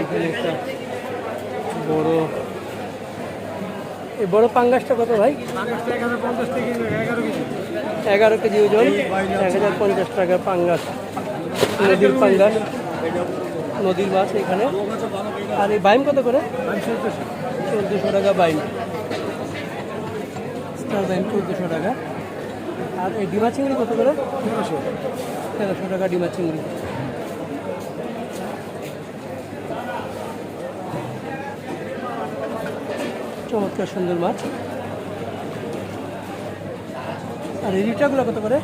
এখানে একটা বড়। এই বড় পাঙ্গাসটা কত ভাই? এগারো কেজি। ওজন এক হাজার পঞ্চাশ টাকা পাঙ্গাস নদীর পাঙ্গাস নদীর মাছ এখানে। আর এই বাইম কত করে? চোদ্দোশো টাকা বাইম। স্টার বাইম চোদ্দোশো টাকা। আর এই ডিমা চিংড়ি কত করে? তেরোশো। তেরোশো টাকা ডিমা চিংড়ি। চমৎকার সুন্দর মাছ। আর এই রিটাগুলো কত করে?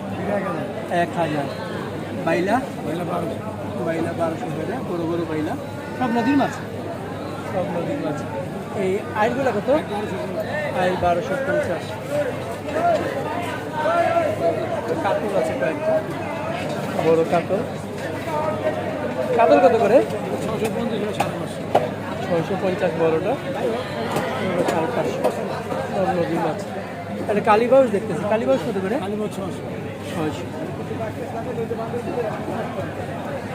এক হাজার। বাইলা? বাইলা বারোশো টাকা, বড় বড় বাইলা। সব নদীর মাছ? সব নদীর মাছ। এই আইলগুলো কত? আইল বারোশো পঞ্চাশ। কাতল আছে কয়েকটা। বড় কাতল। কাতল কত করে? ছয়শো পঞ্চাশ বড়টা। এগুলো সাড়ে নদীর মাছ তাহলে কালীবাউস দেখতেছি কালীবাউস কত করে ছয়শো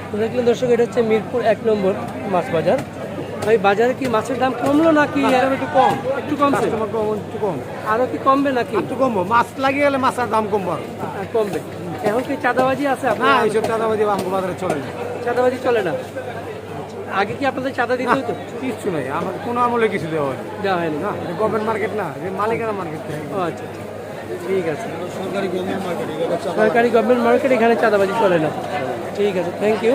তো দেখলেন দর্শক এটা হচ্ছে মিরপুর এক নম্বর মাছ বাজার। ভাই বাজারে কি মাছের দাম কমলো নাকি একটু কম একটু কমছে একটু কম আরও কি কমবে নাকি একটু কমবো মাছ লাগিয়ে গেলে মাছের দাম কমবো কমবে এখন কি চাঁদাবাজি আছে না এইসব চাঁদাবাজি আমগো বাজারে চলে না। চাঁদাবাজি চলে না? আগে কি আপনাদের চাঁদা দিতে হতো? কিচ্ছু নাই। আমার কোনো আমলে কিছু দেওয়া হয় দেওয়া হয়নি। না এটা গভর্নমেন্ট মার্কেট না এটা মালিকানা মার্কেট ও আচ্ছা আচ্ছা। ঠিক আছে। সরকারি গভর্নমেন্ট মার্কেট সরকারি গভর্নমেন্ট মার্কেট এখানে চাঁদাবাজি চলে না। ঠিক আছে থ্যাংক ইউ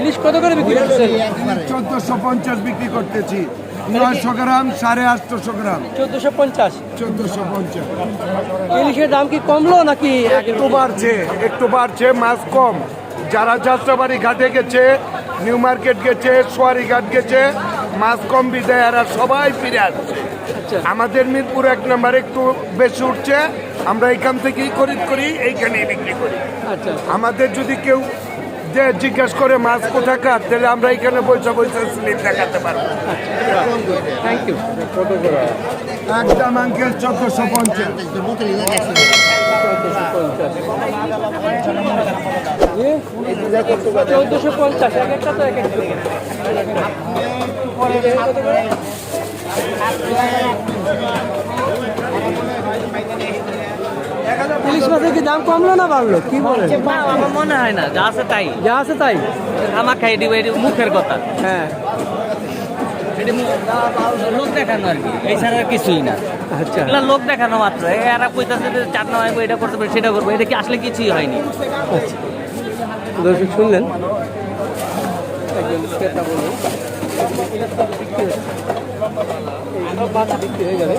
ইলিশ কত করে বিক্রি করছেন? চোদ্দশো পঞ্চাশ বিক্রি করতেছি। নয়শো গ্রাম সাড়ে আটশোশো গ্রাম। চোদ্দোশো পঞ্চাশ। চোদ্দশো পঞ্চাশ। ইলিশের দাম কি কমলো নাকি একটু বাড়ছে একটু বাড়ছে মাছ কম। যারা যাত্রাবাড়ি ঘাটে গেছে নিউ মার্কেট গেছে সোয়ারি ঘাট গেছে মাছ কম বিদায় সবাই ফিরে আসছে। আচ্ছা। আমাদের মিরপুর এক নাম্বার একটু বেশি উঠছে আমরা এখান থেকেই খরিদ করি এইখানেই বিক্রি করি। আচ্ছা। আমাদের যদি কেউ যে জিজ্ঞাসা করে মাছ কোথাকার তাহলে আমরা এখানে বৈশা বৈশা স্লিপ দেখাতে পারব। থ্যাংক ইউ একদম আঙ্কেল চোদ্দশো পঞ্চাশ। চোদ্দোশো পঞ্চাশ এক একটা তো এক একটা কত করে? ইলিশ মাছের কি দাম কমলো না বাড়লো কি বলে আমার মনে হয় না যা আছে তাই যা আছে তাই আমার খাই দিব এটি মুখের কথা হ্যাঁ এটি লোক দেখানো আর কি এছাড়া কিছুই না আচ্ছা লোক দেখানো মাত্র এরা কইতাছে যে চার নয় এটা করতে পারে সেটা করব এটা কি আসলে কিছুই হয়নি আচ্ছা দর্শক শুনলেন একজন ক্রেতা বিক্রি হয়ে যাবে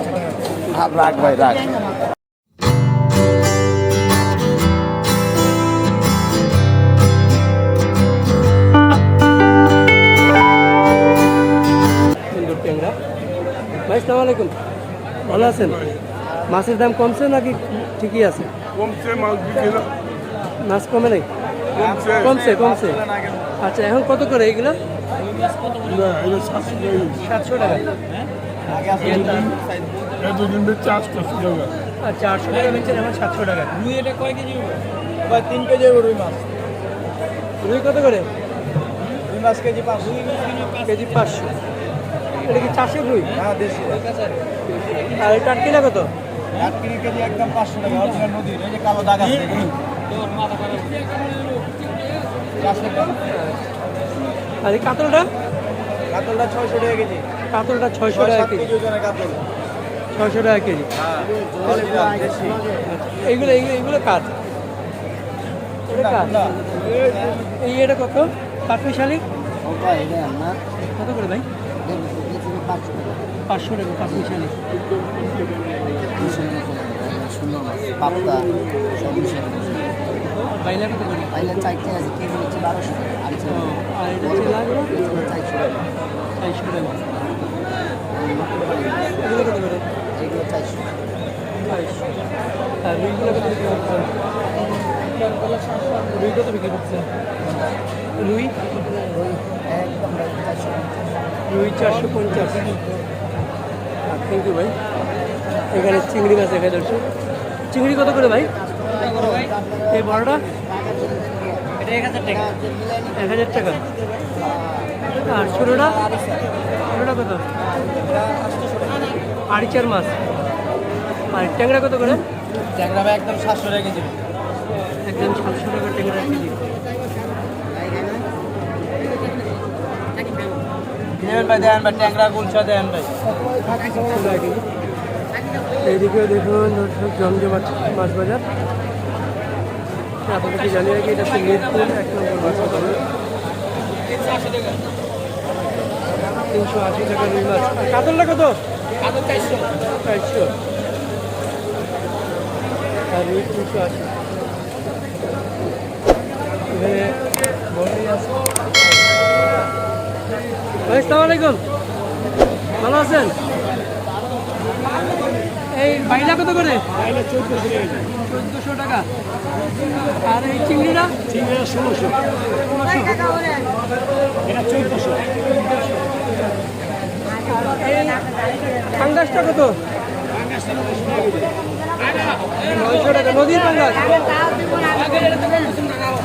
রাখ ভাই রাখ ভাই সালাম আলাইকুম। ভালো আছেন? মাছের দাম কমছে নাকি ঠিকই আছে? কমছে মাছ বিক্রি মাছ কমে নাই? কমছে। কমছে আচ্ছা এখন কত করে এইগুলো না এটা সাতশো টাকা। আচ্ছা আটশো টাকা বেচছেন এখন সাতশো টাকা। তিন কেজি রুই মাছ? রুই কত করে? রুই মাছ কেজি পাঁচশো। কেজি পাঁচশো। এটা কি চাষের রুই হ্যাঁ দেশি। আর এই টাটকিনা কত? এক কিলো কেজি একদম পাঁচশো টাকা অরিজিনাল নদীর এই যে কালো দাগ আছে। আর এই কাতলটা? কাতলটা ছয়শো টাকা কেজি। কাতলটা ছয়শো ছয় টাকা কেজি। কেজি কাতল। ছয়শো টাকা কেজি। অরিজিনাল এইগুলো এইগুলো এইগুলো কাঠ? এই এটা কত? কাঠমিশালি? কত করে ভাই? পাঁচশো টাকা কাঠমিশালি পাবদা সব মিশিয়ে বাইলা কত করে? পাইলে চারটে আছে কেজি হচ্ছে বারোশো ও, আর হচ্ছে লাগল চারশো চারশো টাকা। এগুলো কত করে? এগুলো চারশো। চারশো। আর রুইগুলো কত রুই কত বিক্রি করছেন রুই? রুই চারশো পঞ্চাশ। থ্যাংক ইউ ভাই। এখানে চিংড়ি মাছ দেখা যাচ্ছে। চিংড়ি কত করে ভাই? এই বড়টা? এক হাজার টাকা। এক হাজার টাকা আর ছোটোটা? ছোটোটা কত? আড়ি চার মাস আর ট্যাংরা কত করে? ট্যাংরা ভাই একদম সাতশো টাকা কেজি। একদম সাতশো টাকা ট্যাংরা কেজি নেবেন ভাই দেন ভাই ট্যাংরা গুলশা দেন ভাই। এইদিকেও দেখুন জমজমাট মাছ বাজার আপনাদেরকে জানিয়ে রাখি এটা হচ্ছে মিরপুর এক নম্বর মাছ বাজার তিনশো আশি টাকা রুই মাছ। আর কাতলটা কত চারশো। আর রুই তিনশো আশি এখানে বড়ই আছে ভাই আসসালামু আলাইকুম। ভালো আছেন? এই বাইলা কত করে? আর চিংড়িটা চিংড়িটা ষোলোশো নয়শো টাকা, নদীর পাঙ্গাস।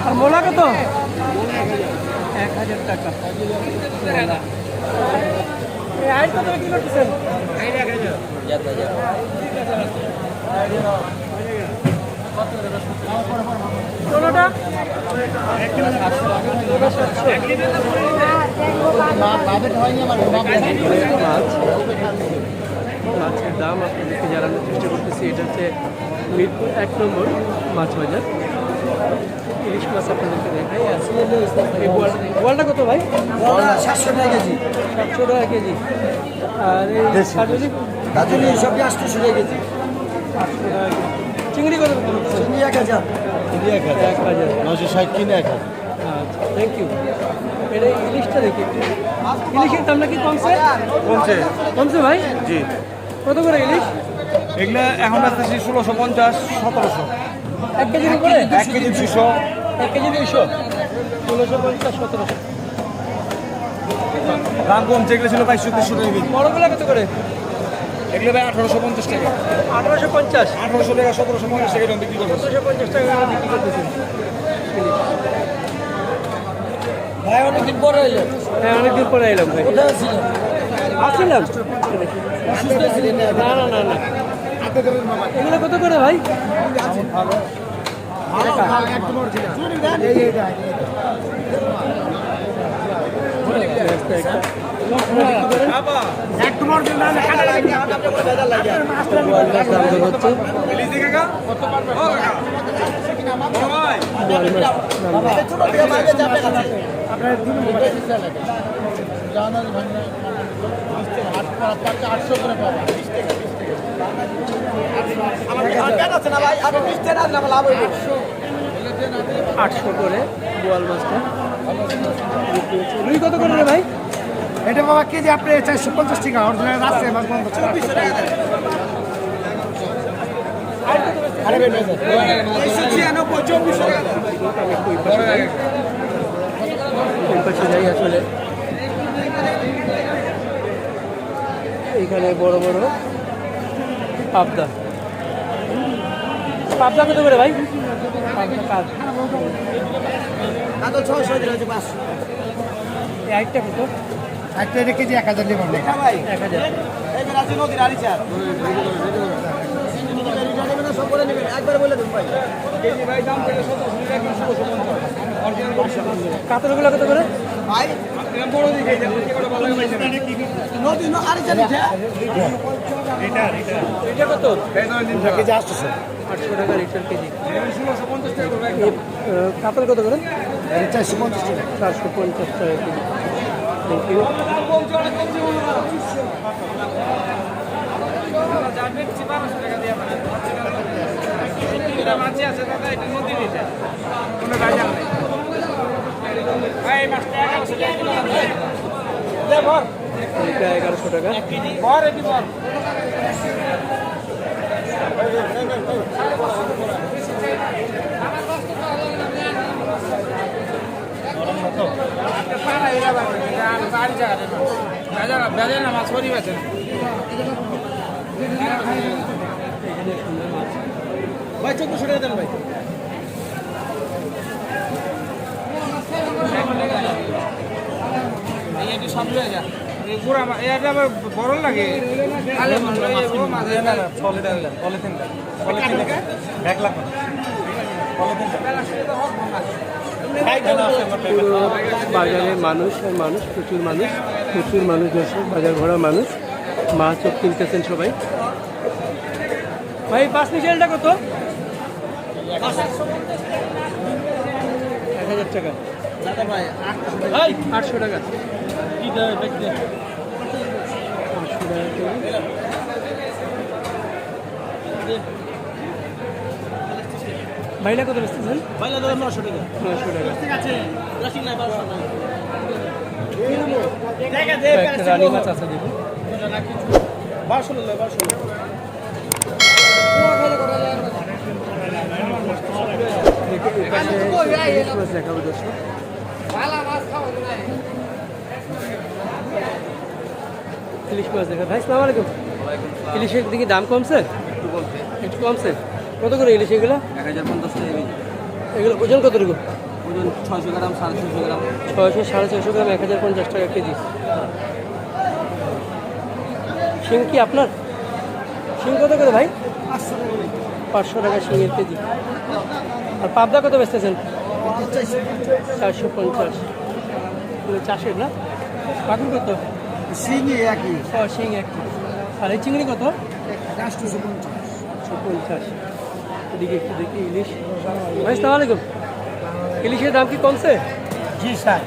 আর মোলা কত? এক হাজার টাকা। এই কত কি করতেছেন? ষোলোটা? মাছ মাছের দাম আপনাদেরকে জানানোর চেষ্টা করতেছি। এটা হচ্ছে মিরপুর এক নম্বর মাছ বাজার। ইলিশ মাছ আপনাদেরকে দেখাই। এই বোয়ালটা কত ভাই? সাতশো টাকা কেজি। সাতশো টাকা কেজি। আর এই কাজলি তাজুলি সবই আটশো টাকা কেজি। আটশো টাকা চিংড়ি কত চিনি এক হাজার। চিনি এক হাজার। এক হাজার। নশো ষাট কিনে এক হাজার। আচ্ছা থ্যাংক ইউ এটা ইলিশটা দেখি ইলিশের দামটা কি কমছে? কমছে। কমছে ভাই? জি। কত করে ইলিশ এগুলো এখন আসতেছি ষোলোশো পঞ্চাশ সতেরোশো। এক কেজির উপরে এক কেজি দুশো। এক কেজি দুইশো ষোলোশো পঞ্চাশ সতেরোশো। দাম কমছে এগুলো ছিল বাইশশো তিনশো টাকা বড়গুলো কত করে? এগুলো ভাই আঠারোশো পঞ্চাশ টাকা। আঠারোশো পঞ্চাশ? আঠারোশো টাকা সতেরোশো পঞ্চাশ টাকা বিক্রি করব সতেরোশো পঞ্চাশ টাকা করে বিক্রি করতেছেন ভাই অনেকদিন পরে এলো। হ্যাঁ অনেকদিন পরে এলাম ভাই। কোথায় ছিলেন আসছিলাম না না না না। এগুলো কত করে ভাই? বোয়ালটার দাম দর হচ্ছে বোয়াল মাছ দাম দর। আটশো করে বোয়াল মাছটা। বিক্রি রুই কত করে ভাই? এটা বাবা কেজি আপনি চারশো পঞ্চাশ টাকা অরিজিনাল আছে মাছ বন্ধ ওই পাশে যাই আসলে এইখানে বড় বড় পাবদা। পাবদা কত করে ভাই? আইটটা কত? একটা কেজি এক হাজার নেবেন এক হাজার। কাতলগুলো কত করে? ভাই আড়ি কত? কেজি আসতেছে আটশো টাকা লিটার পঞ্চাশ টাকা করবে এই, আহ, কাতল কত করে? এটা চারশো পঞ্চাশ টাকা চারশো পঞ্চাশ টাকা কেজি থ্যাংক ইউ এটা এগারোশো টাকা এখানে সুন্দর মাছ ভাই চোদ্দশো টাকা দেন ভাই। বড় লাগে? পুরো বাজারে মানুষ আর মানুষ প্রচুর মানুষ প্রচুর মানুষ আছে বাজার ভরা মানুষ। মাছও কিনতেছেন সবাই। ভাই পাঁচ মিশালটা কত? এক হাজার টাকা। আটশো টাকা। টাকা। ভাইলা কত বেচতেছেন? ভাইলা দাদা নশো টাকা। নয়শো টাকা। রাশি নাই বারোশো নাই রানী মাছ আছে দেখুন বারোশো লয় বারোশো মাছ দেখাবো দর্শক ইলিশ মাছ দেখা ভাই সালাম আলাইকুম। ইলিশের দিকে দাম কমছে? একটু কমছে। কত করে ইলিশ এগুলো? এক হাজার পঞ্চাশ টাকা এগুলো ওজন কতটুকু? ওজন ছয়শো গ্রাম সাড়ে ছশো গ্রাম। ছয়শো সাড়ে ছয়শো গ্রাম এক হাজার পঞ্চাশ টাকা কেজি। শিং কি আপনার? শিং কত করে ভাই? পাঁচশো টাকা শিঙের কেজি। আর পাবদা কত বেচতেছেন? চারশো পঞ্চাশ। এগুলো চাষের না? পাকুর কত সিঙ্গি একই। ও শিং এক আর এই চিংড়ি কত? রাষ্ট্রশো পঞ্চাশ। পঞ্চাশ। এদিকে একটু দেখি ইলিশ। ভাই সালাম আলাইকুম। ইলিশের দাম কি কমছে? জি স্যার।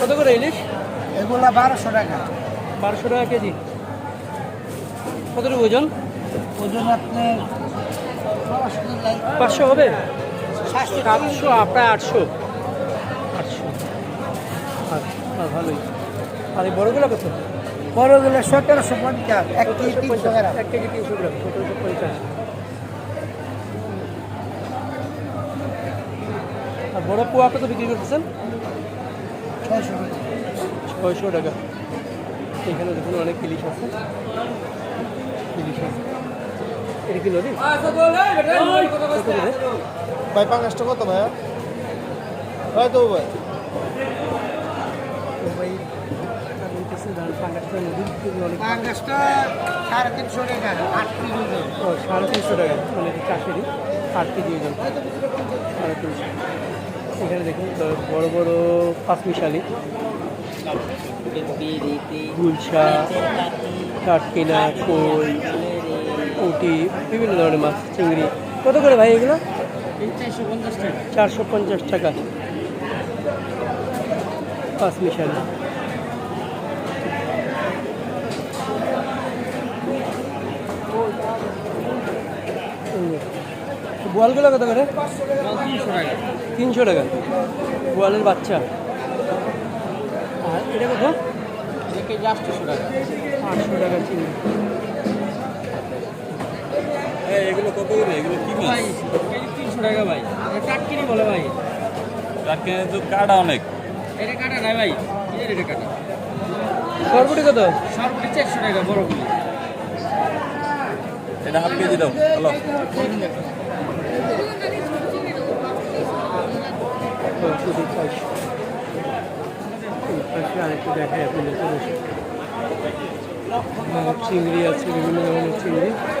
কত করে ইলিশ? এগুলা বারোশো টাকা। বারোশো টাকা কেজি। কতটুকু ওজন? ওজন আপনি পাঁচশো হবে? সাতশো। আপনার আটশো। আটশো। আচ্ছা ভালোই। আর এই বড়গুলো কত? বড়গুলো সতেরোশো পঞ্চাশ এক কেজি সতেরোশো তিনশো পঞ্চাশ গ্রাম। এক কেজি তিনশো গ্রাম সতেরোশো পঞ্চাশ। আর বড় পোয়া কত বিক্রি করতেছেন? ছয়শো টাকা। ছয়শো টাকা। এখানে দেখুন অনেক ইলিশ আছে। ইলিশ আছে। এটা কি নদী? ভাই পাঁচটা কত ভাইয়া? ভাই তো ভাই। সাড়ে তিনশো টাকা সাড়ে তিনশো টাকা মানে চাষেরই, আট কেজি ওজন সাড়ে তিনশো। এখানে দেখুন বড় বড় পাঁচমিশালি। গুলশা, কাঠকিনা কই পুঁটি, বিভিন্ন ধরনের মাছ, চিংড়ি। কত করে ভাই এগুলো? চারশো পঞ্চাশ টাকা। পাঁচমিশালি। বোয়ালগুলো কত করে? তিনশো টাকা। বোয়ালের বাচ্চা। আর এটা কত? আটশো টাকা চিনি। এগুলো কত করে? এগুলো কি তিনশো টাকা ভাই। বলে ভাই। তো কাটা অনেক। এটা কাটা নাই ভাই। এটা কাটা সরবটি কত? সর্বোচ্চ চারশো টাকা বড় এটা হাফ কেজি দাও। হ্যালো চারশো এই পাশে আরেকটু দেখায় আপনাদের চিংড়ি আছে বিভিন্ন ধরনের চিংড়ি